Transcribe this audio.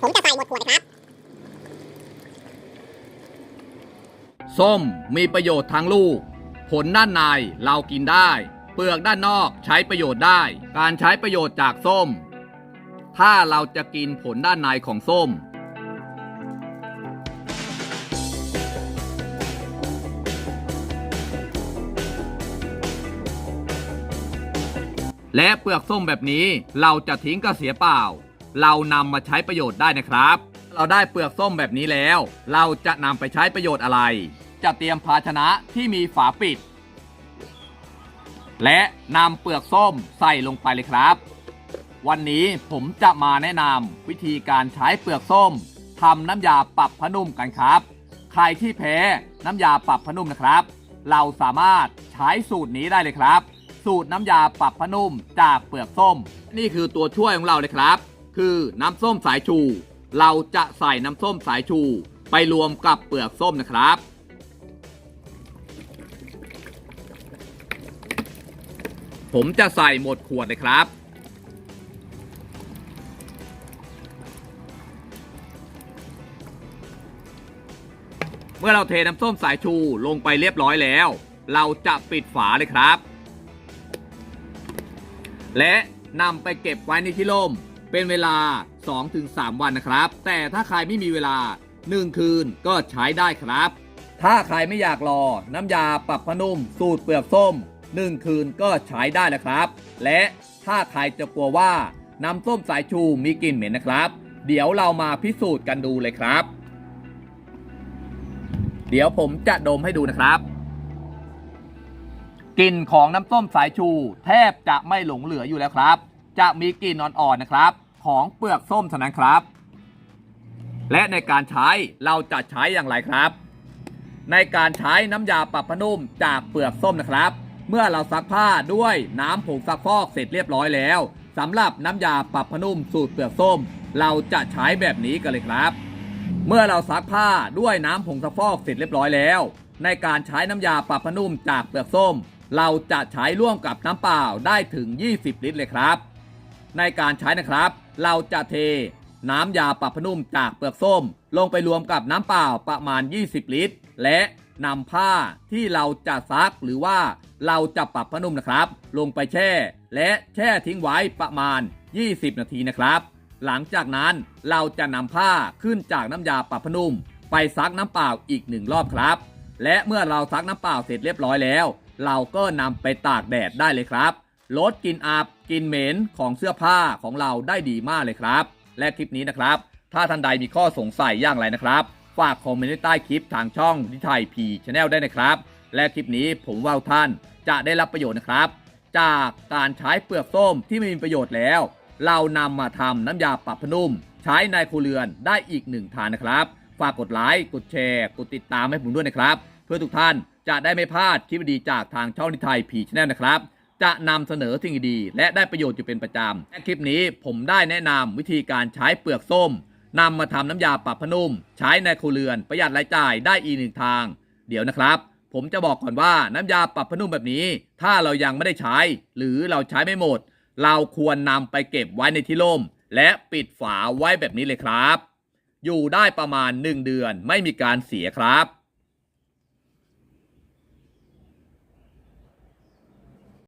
ผมจะใส่หมดขวดนะครับ ส้มมีประโยชน์ทั้งลูก ผลด้านในเรากินได้ เปลือกด้านนอกใช้ประโยชน์ได้ การใช้ประโยชน์จากส้ม ถ้าเราจะกินผลด้านในของส้มและเปลือกส้มแบบนี้เราจะทิ้งก็เสียเปล่า เรานำมาใช้ประโยชน์ได้นะครับ เราได้เปลือกส้มแบบนี้แล้ว เราจะนำไปใช้ประโยชน์อะไร จะเตรียมภาชนะที่มีฝาปิด และนำเปลือกส้มใส่ลงไปเลยครับ วันนี้ผมจะมาแนะนำวิธีการใช้เปลือกส้มทำน้ำยาปรับผ้านุ่มกันครับ ใครที่แพ้น้ำยาปรับผ้านุ่มนะครับ เราสามารถใช้สูตรนี้ได้เลยครับ สูตรน้ำยาปรับผ้านุ่มจากเปลือกส้ม นี่คือตัวช่วยของเราเลยครับ คือน้ำส้มสายชู เราจะใส่น้ำส้มสายชู ไปรวมกับเปลือกส้มนะครับ ผมจะใส่หมดขวดเลยครับ เมื่อเราเทน้ำส้มสายชูลงไปเรียบร้อยแล้ว เราจะปิดฝาเลยครับ และนำไปเก็บไว้ในที่ร่ม เป็นเวลา 2-3 วันนะครับ แต่ถ้าใครไม่มีเวลา 1 คืนก็ใช้ได้ครับ ถ้าใครไม่อยากรอ น้ำยาปรับผ้านุ่ม สูตรเปลือกส้ม 1 คืนก็ใช้ได้แล้วครับ และถ้าใครจะกลัวว่าน้ำส้มสายชูมีกลิ่นเหม็นนะครับ เดี๋ยวเรามาพิสูจน์กันดูเลยครับ เดี๋ยวผมจะดมให้ดูนะครับกลิ่นของน้ำส้มสายชู แทบจะไม่หลงเหลืออยู่แล้วครับ จะมีกลิ่นอ่อนๆนะครับ ของเปลือกส้มเท่านั้นครับ และในการใช้เราจะใช้อย่างไรครับ ในการใช้น้ำยาปรับผ้านุ่มจากเปลือกส้มนะครับ เมื่อเราซักผ้าด้วยน้ำผงซักฟอกเสร็จเรียบร้อยแล้วสำหรับน้ำยาปรับผ้านุ่มสูตรเปลือกส้ม เราจะใช้แบบนี้กันเลยครับ เมื่อเราซักผ้าด้วยน้ำผงซักฟอกเสร็จเรียบร้อยแล้ว ในการใช้น้ำยาปรับผ้านุ่มจากเปลือกส้ม เราจะใช้ร่วมกับน้ำเปล่าได้ถึง 20 ลิตรเลยครับ ในการใช้นะครับ เราจะเทน้ำยาปรับผ้านุ่มจากเปลือกส้ม ลงไปรวมกับน้ำเปล่าประมาณ 20 ลิตร และนำผ้าที่เราจะซักหรือว่าเราจะปรับผ้านุ่มนะครับ ลงไปแช่ และแช่ทิ้งไว้ประมาณ 20 นาทีนะครับ หลังจากนั้นเราจะนำผ้าขึ้นจากน้ำยาปรับผ้านุ่ม ไปซักน้ำเปล่าอีกหนึ่งรอบครับ และเมื่อเราซักน้ำเปล่าเสร็จเรียบร้อยแล้ว เราก็นำไปตากแดดได้เลยครับ ลดกลิ่นอับกลิ่นเหม็นของเสื้อผ้าของเราได้ดีมากเลยครับ และคลิปนี้นะครับ ถ้าท่านใดมีข้อสงสัยอย่างไรนะครับ ฝากคอมเมนต์ใต้คลิปทางช่องดิไทยพีชแนลได้นะครับ และคลิปนี้ผมว่าท่านจะได้รับประโยชน์นะครับ จากการใช้เปลือกส้มที่ไม่มีประโยชน์แล้ว เรานำมาทำน้ำยาปรับผนุ่ม ใช้ในครัวเรือนได้อีกหนึ่งทางนะครับ ฝากกดไลค์กดแชร์ กดติดตามให้ผมด้วยนะครับ เพื่อทุกท่านจะได้ไม่พลาดคลิปดีจากทางช่องนิทายพีชแนลนะครับ จะนำเสนอสิ่งดีและได้ประโยชน์อยู่เป็นประจำและคลิปนี้ผมได้แนะนำวิธีการใช้เปลือกส้มนำมาทำน้ำยาปรับผ้านุ่ม ใช้ในครัวเรือนประหยัดรายจ่ายได้อีกหนึ่งทาง เดี๋ยวนะครับ ผมจะบอกก่อนว่าน้ำยาปรับผ้านุ่มแบบนี้ ถ้าเรายังไม่ได้ใช้ หรือเราใช้ไม่หมด เราควรนำไปเก็บไว้ในที่ร่ม และปิดฝาไว้แบบนี้เลยครับ อยู่ได้ประมาณ 1 เดือนไม่มีการเสียครับ